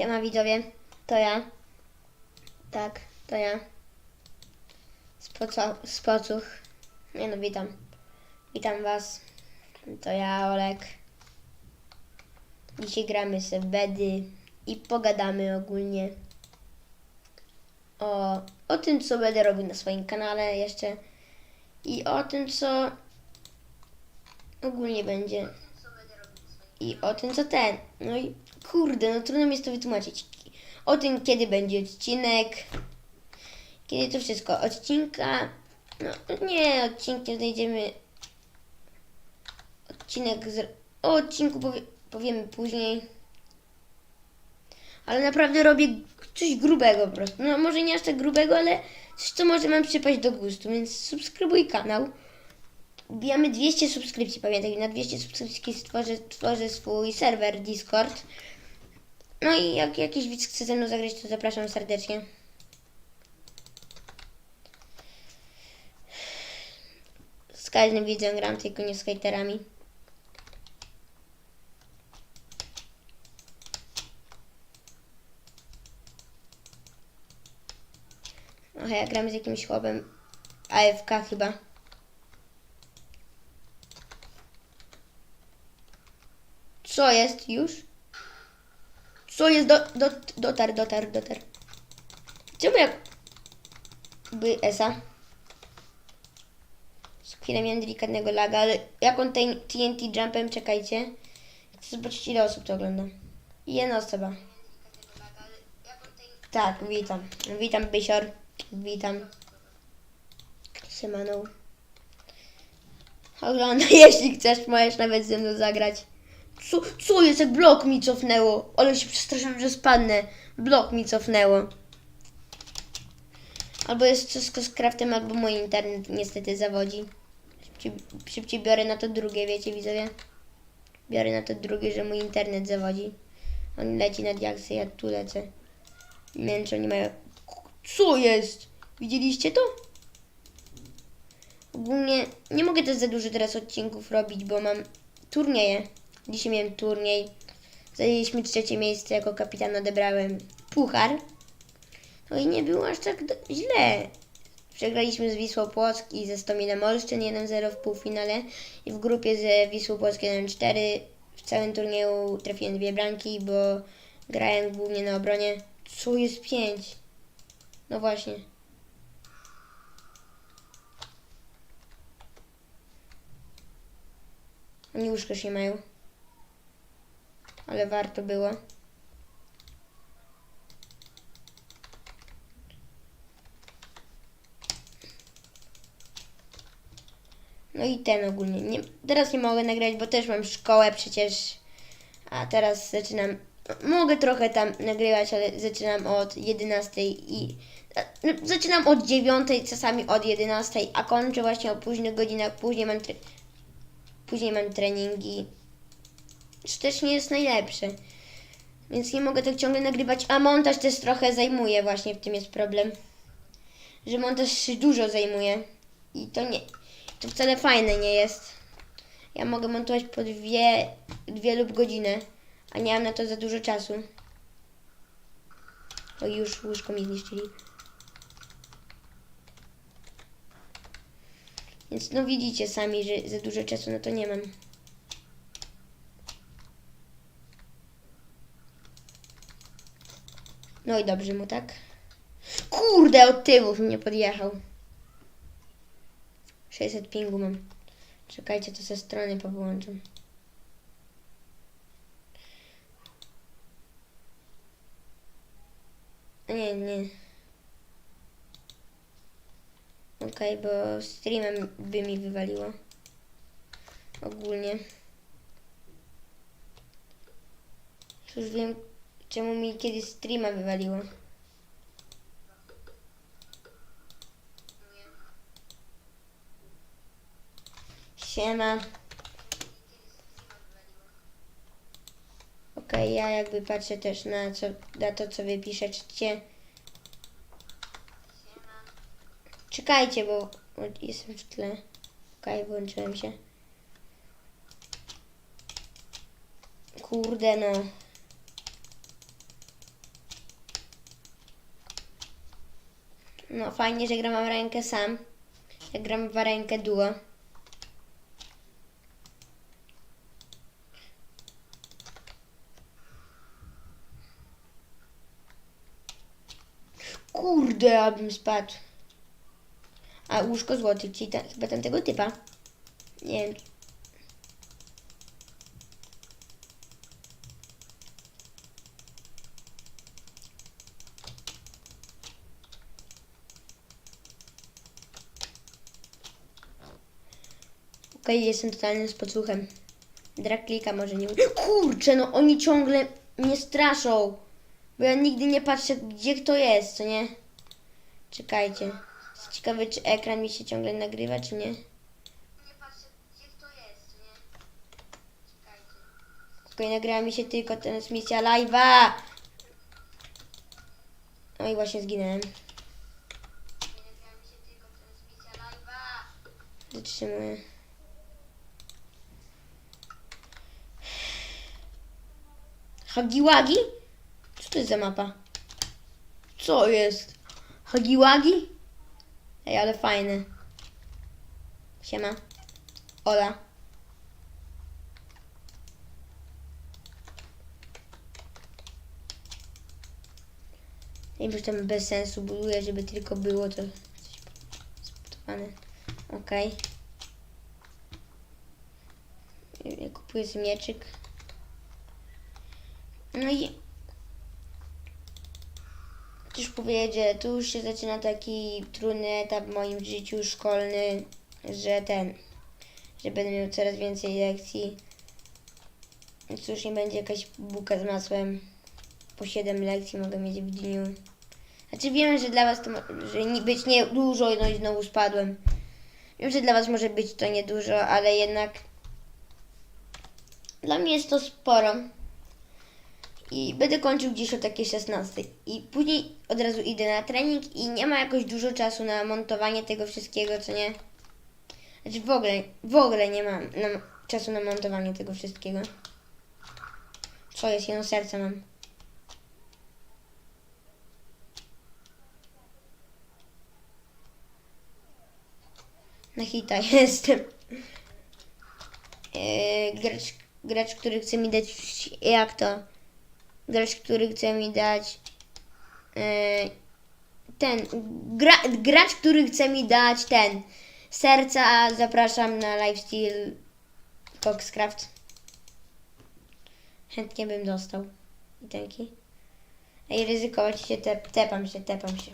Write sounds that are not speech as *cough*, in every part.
Siema widzowie, to ja. Tak, to ja. Spoco, spocuch. Nie no, witam. Witam was. To ja, Olek. Dzisiaj gramy sobie bedy i pogadamy ogólnie o, o tym, co będę robił na swoim kanale jeszcze i o tym, co ogólnie będzie i o tym, co ten. No i kurde, no trudno mi jest to wytłumaczyć. O tym, kiedy będzie odcinek, kiedy to wszystko. Odcinka, no nie, odcinkiem znajdziemy odcinek z, o odcinku powie, powiemy później. Ale naprawdę robię coś grubego po prostu. No może nie aż tak grubego, ale coś, co może Wam przypaść do gustu, więc subskrybuj kanał. Wbijamy 200 subskrypcji, pamiętaj, na 200 subskrypcji stworzę, tworzę swój serwer Discord. No i jak jakiś widz chce ze mną zagrać, to zapraszam serdecznie. Z każdym widzem gram, tylko nie z hejterami. Aha, ja gram z jakimś chłopem AFK chyba. Co jest już? Co jest? Do, do, dotar, dotar, dotar. Czemu jak... By Esa? Chwilę miałem delikatnego laga, ale jak on ten TNT jumpem, czekajcie. Chcę zobaczyć ile osób to ogląda. Jedna osoba. Tak, witam. Witam, Bysior. Witam. Siemaną. Oglądaj, *laughs* jeśli chcesz, możesz nawet ze mną zagrać. Co, co jest, jak blok mi cofnęło? Ale się przestraszyłem, że spadnę. Blok mi cofnęło. Albo jest wszystko z craftem, albo mój internet niestety zawodzi. Szybciej, szybciej biorę na to drugie, wiecie widzowie? Biorę na to drugie, że mój internet zawodzi. On leci na diaksy, ja tu lecę. Nie oni mają... Co jest? Widzieliście to? Ogólnie nie mogę też za dużo teraz odcinków robić, bo mam turnieje. Dzisiaj miałem turniej. Zajęliśmy trzecie miejsce, jako kapitan odebrałem puchar. No i nie było aż tak do- źle. Przegraliśmy z Wisłą Płock i ze Stomilem Olsztyn 1-0 w półfinale i w grupie ze Wisłą Płock 1-4 w całym turnieju trafiłem dwie bramki, bo grałem głównie na obronie. Co jest 5? No właśnie. Oni już nie mają. Ale warto było. No i ten ogólnie. Nie, teraz nie mogę nagrać, bo też mam szkołę przecież. A teraz zaczynam. Mogę trochę tam nagrywać, ale zaczynam od 11 i. no, Zaczynam od 9, czasami od 11, a kończę właśnie o późnych godzinach. Później mam, później mam treningi. Czy też nie jest najlepsze. Więc nie mogę tak ciągle nagrywać, a montaż też trochę zajmuje, właśnie w tym jest problem. Że montaż się dużo zajmuje. I to nie. To wcale fajne nie jest. Ja mogę montować po dwie, dwie lub godzinę, a nie mam na to za dużo czasu. O już łóżko mi zniszczyli. Więc no widzicie sami, że za dużo czasu na to nie mam. No i dobrze mu, tak? Kurde, od tyłów mnie podjechał. 600 pingu mam. Czekajcie, to ze strony powyłączam. Nie, nie. Okej, bo streamem by mi wywaliło. Ogólnie. Już wiem, czemu mi kiedyś streama wywaliło. Siema. Okej, ja jakby patrzę też na, co, na to, co wy piszecie. Czekajcie, bo jestem w tle. Okej, włączyłem się. Kurde no. No fajnie, że gram rękę sam. Ja gram w rękę duo. Kurde, abym spadł. A łóżko złotych, czyli ta, chyba tamtego typa. Nie wiem. Okej, jestem totalnym spodsłuchem. Draklika może nie... Kurczę, no oni ciągle mnie straszą. Bo ja nigdy nie patrzę, gdzie kto jest, co nie? Czekajcie. Jest Ciekawe, czy ekran mi się ciągle nagrywa, czy nie? Nie patrzę, gdzie kto jest, co nie? Czekajcie. Okej, nagrywa mi się tylko transmisja live'a. No i właśnie zginąłem. Zatrzymuję. Hagiwagi? Co to jest za mapa? Co jest? Hagiwagi? Ej, ale fajny. Siema. Ola. Wiem, że tam bez sensu buduję, żeby tylko było to zbudowane. Okej. Ja kupuję mieczyk. No i też powiedzieć, tu już się zaczyna taki trudny etap w moim życiu szkolny, że ten, że będę miał coraz więcej lekcji. Więc już nie będzie jakaś bułka z masłem. Po 7 lekcji mogę mieć w dniu. Znaczy wiem, że dla Was to że być nie dużo, no i znowu spadłem. Wiem, że dla Was może być to niedużo, ale jednak dla mnie jest to sporo. I będę kończył gdzieś o takiej 16. I później od razu idę na trening i nie ma jakoś dużo czasu na montowanie tego wszystkiego, co nie? Znaczy w ogóle, w ogóle nie mam na, czasu na montowanie tego wszystkiego. Co jest? Jedno serce mam. Na hita *laughs* jestem. Eee, gracz, gracz, który chce mi dać... Jak to? Gracz, który chce mi dać... Eee, ten... Gra, gracz, który chce mi dać ten... Serca, zapraszam na lifestyle Coxcraft. Chętnie bym dostał. I dzięki. Ej, ryzykować się, tep, tepam się, tepam się.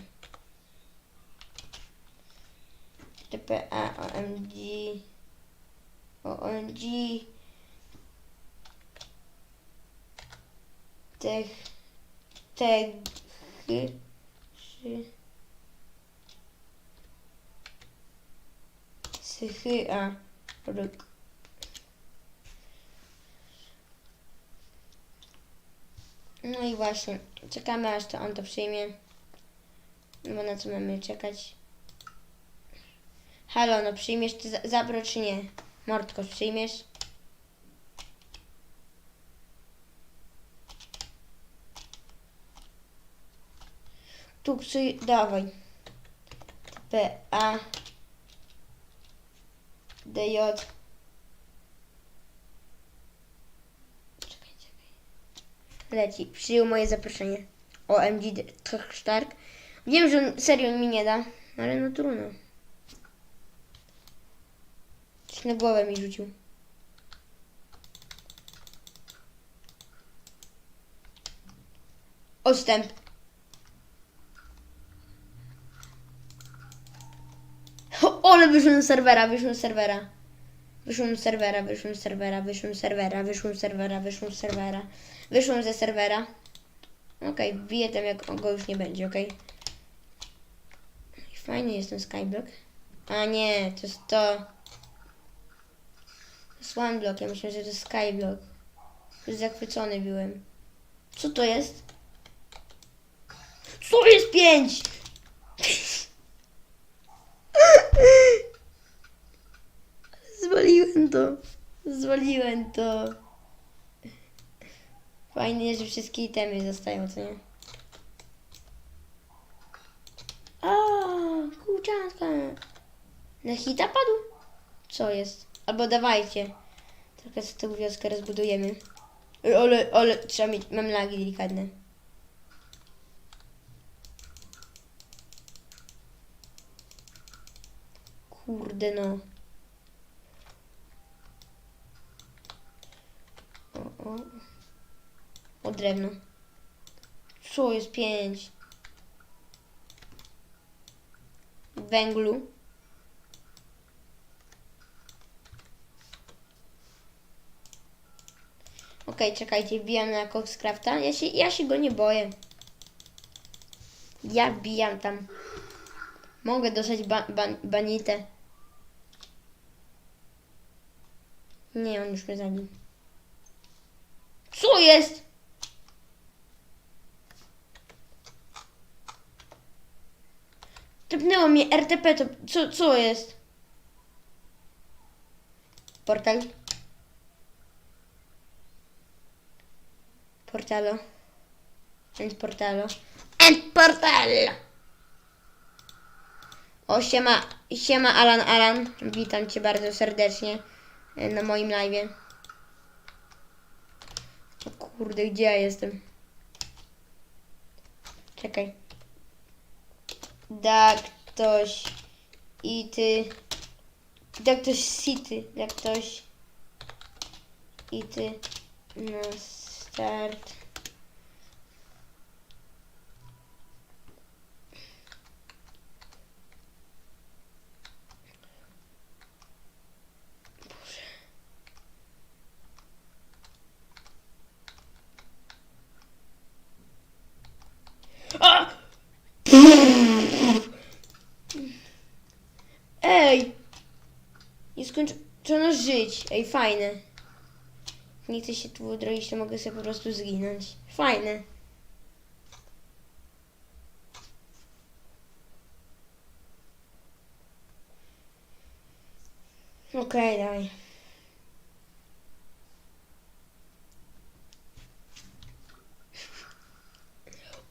TPA, OMG, OMG, Tech, Tech, Szy, Sychy, a, Ruk. No i właśnie, czekamy aż to on to przyjmie. No bo na co mamy czekać? Halo, no przyjmiesz ty za- zapro czy nie? Mordko, przyjmiesz? Psuj, dawaj. P, A, D, J. Leci, przyjął moje zaproszenie. OMG, Stark. Wiem, że on serio mi nie da, ale no trudno. Coś na głowę mi rzucił. Odstęp. O, ale wyszłem z serwera, wyszłem z serwera. Wyszłem z serwera, wyszłem z serwera, wyszłem z serwera, wyszłem z serwera, wyszłem serwera. Wyszłem ze serwera. Okej, wbiję tam jak go już nie będzie, okej. Fajny jest ten skyblock. A nie, to jest to. To jest one block, ja myślę, że to jest skyblock. Już zachwycony byłem. Co to jest? Co jest pięć? Zwaliłem to. Zwaliłem to. Fajnie, że wszystkie itemy zostają, co nie? A. dziadka. Na hita padł? Co jest? Albo dawajcie. Trochę sobie tą wioskę rozbudujemy. Ale, ale trzeba mieć, mam lagi delikatne. Kurde no. O, o. O drewno. Co jest pięć? Węglu. Okej, czekajcie, wbijam na Coxcrafta. Ja się, ja się go nie boję. Ja wbijam tam. Mogę dostać ba, ban, banitę. Nie, on już mnie zabił. Co jest? Tepnęło mnie RTP, to co, co jest? Portal. Portalo. End portalo. End portalo! O, siema, siema Alan, Alan. Witam Cię bardzo serdecznie e, na moim live'ie. O kurde, gdzie ja jestem? Czekaj. Da ktoś i ty. Da ktoś city. Da ktoś i ty na start. A! Ej! Nieskończono żyć. Ej, fajne. Nie chcę się tu udroić, to mogę sobie po prostu zginąć. Fajne. Okej, daj.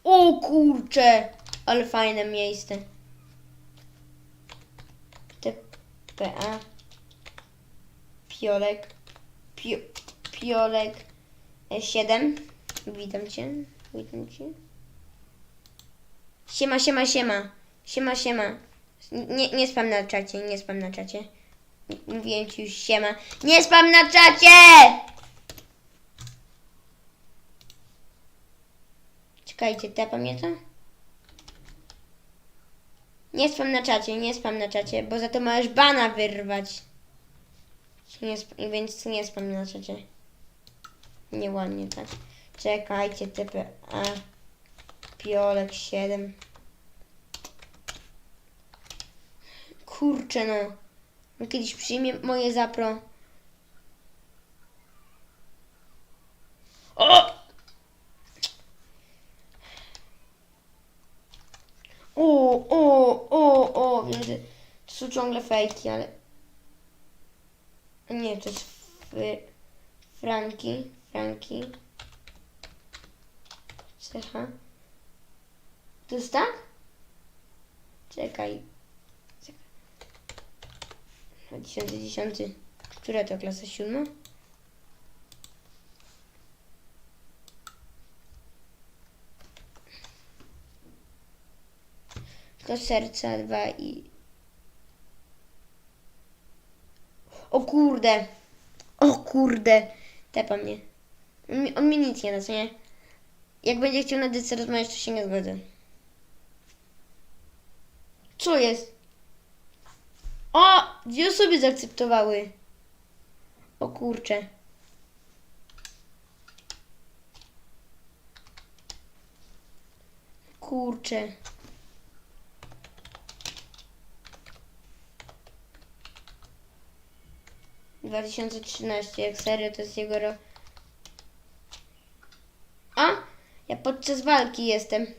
O kurcze! Ale fajne miejsce. TPA. Piolek. Pio, piolek. 7. Witam cię. Witam cię. Siema, siema, siema. Siema, siema. Nie, nie spam na czacie, nie spam na czacie. Mówiłem ci już siema. Nie spam na czacie! Czekajcie, tepa mnie to? Nie spam na czacie, nie spam na czacie, bo za to możesz bana wyrwać. Nie więc nie spam na czacie. Nieładnie tak. Czekajcie, TPA. Piolek 7. Kurczę no. On kiedyś przyjmie moje zapro. O! O, o, o, o, wiem, to są ciągle fejki, ale... Nie, to jest. Franki, Franki. Cecha. To jest tak? Czekaj. Czekaj. 2010. Która to klasa siódma? Do serca dwa i... O kurde! O kurde! Tepa mnie. On, mi- on mi nic nie da, co nie? Jak będzie chciał na dyce rozmawiać, to się nie zgodzę. Co jest? O! Dwie osoby zaakceptowały. O kurcze. Kurcze. Dwa tysiące trzynaście, jak serio to jest jego rok. A! Ja podczas walki jestem. *laughs*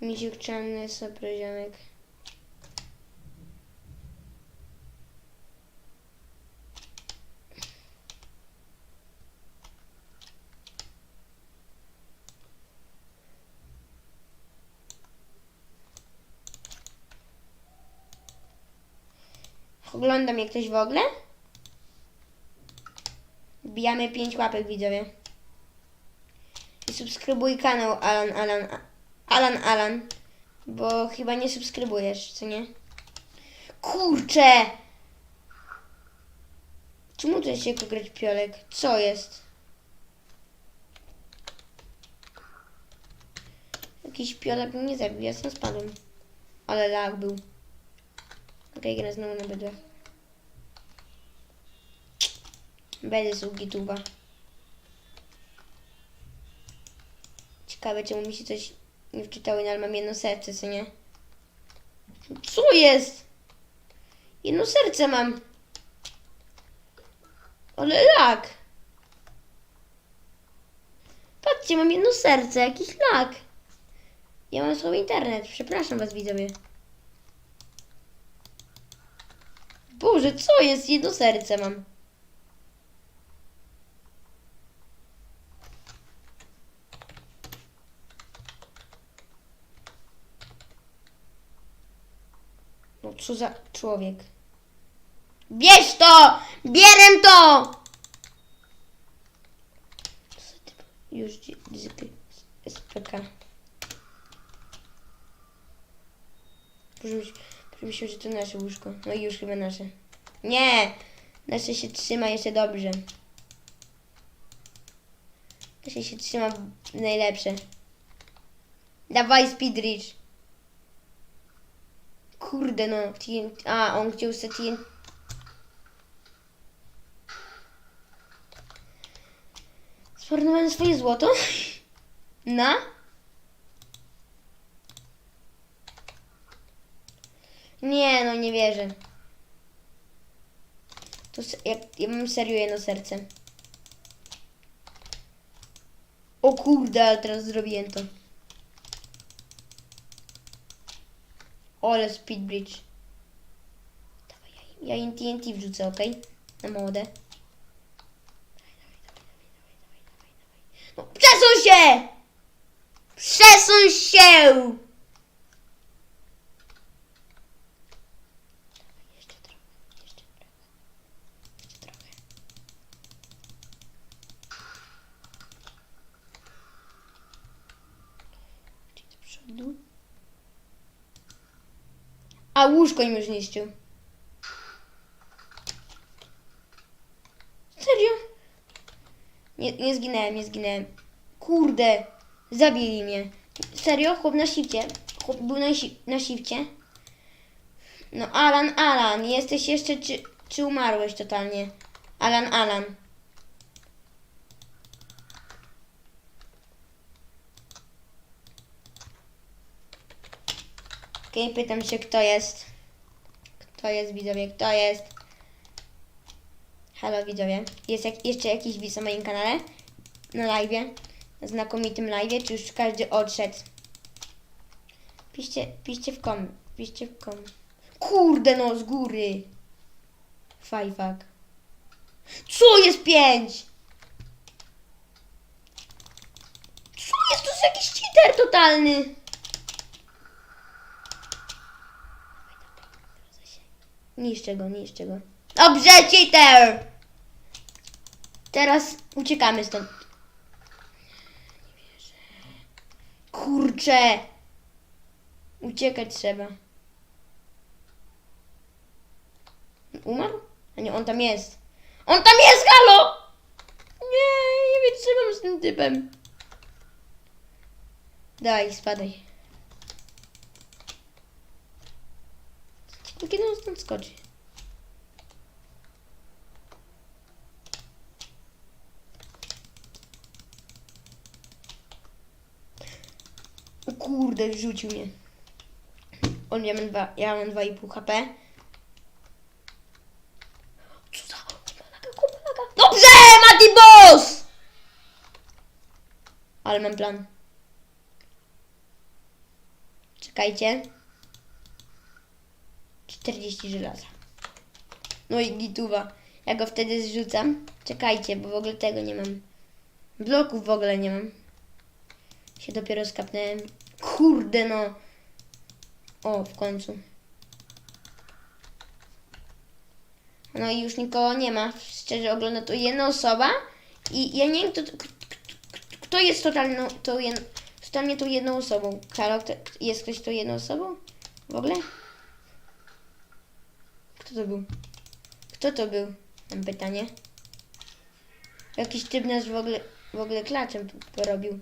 Misiuk czarny, soproziomek. Ogląda mnie ktoś w ogóle? Wbijamy 5 łapek widzowie. I subskrybuj kanał Alan Alan Alan Alan. Bo chyba nie subskrybujesz, co nie? Kurczę! Czemu to się grać piolek? Co jest? Jakiś piolek mnie zabił, ja sam spadłem. Ale lag był. Okej, gra znowu na bydłach. Będę z Ugituba. Ciekawe, czemu mi się coś nie wczytało, no ale mam jedno serce, co nie? Co jest? Jedno serce mam. Ale lag. Patrzcie, mam jedno serce, jakiś lag. Ja mam słaby internet, przepraszam was widzowie. Boże, co jest? Jedno serce mam. No co za człowiek. Bierz to! Bierem to! Już. SPK. Proszę myśl- proszę myśleć, że to nasze łóżko. No i już chyba nasze. Nie! Nasze się trzyma jeszcze dobrze. Nasze się trzyma najlepsze. Dawaj speedreach. Kurde no. TNT. A, on chciał sobie TNT. Zmarnowałem swoje złoto? *laughs* Na? Nie, no nie wierzę. To se- jak, ja mam serio jedno serce. O kurde, ale teraz zrobiłem to. Ole speed bridge. Dawaj, ja, im TNT wrzucę, ok? Na młode. No, przesuń się! Przesuń się! Jeszcze trochę, jeszcze trochę. Jeszcze trochę. Czyli do przodu. A łóżko im już niszczył. Serio? Nie, nie zginęłem, nie zginęłem. Kurde, zabili mnie. Serio? Chłop na shifcie. Chłop był na, si- na. No Alan, Alan, jesteś jeszcze, czy, czy umarłeś totalnie? Alan, Alan. Okej, pytam się, kto jest. Kto jest, widzowie, kto jest? Halo, widzowie. Jest jak, jeszcze jakiś widz na moim kanale? Na live? Na znakomitym live? Czy już każdy odszedł? Piszcie, piszcie w kom. Piszcie w kom. Kurde no, z góry. Fajfak. Co jest pięć? Co jest? To jest jakiś cheater totalny. Niszczę go, niszczę go. Dobrze, cheater! Teraz uciekamy stąd. Kurczę! Uciekać trzeba. Umarł? A nie, on tam jest. On tam jest, halo! Nie, nie wytrzymam z tym typem. Daj, spadaj. Kiedy on stąd skoczy? O kurde, wrzucił mnie. On ja mam dwa, ja mam 2,5 HP. Co za... Dobrze, Mati Boss! Ale mam plan. Czekajcie. 40 żelaza. No i gituwa. Ja go wtedy zrzucam. Czekajcie, bo w ogóle tego nie mam. Bloków w ogóle nie mam. Się dopiero skapnąłem. Kurde no. O, w końcu. No i już nikogo nie ma. Szczerze ogląda to jedna osoba. I ja nie wiem, kto, kto jest totalną, to jed, totalnie tą jedną osobą. Karol, jest ktoś tą jedną osobą? W ogóle? Kto to był? Kto to był? Mam pytanie. Jakiś typ nas w ogóle, w ogóle klaczem porobił.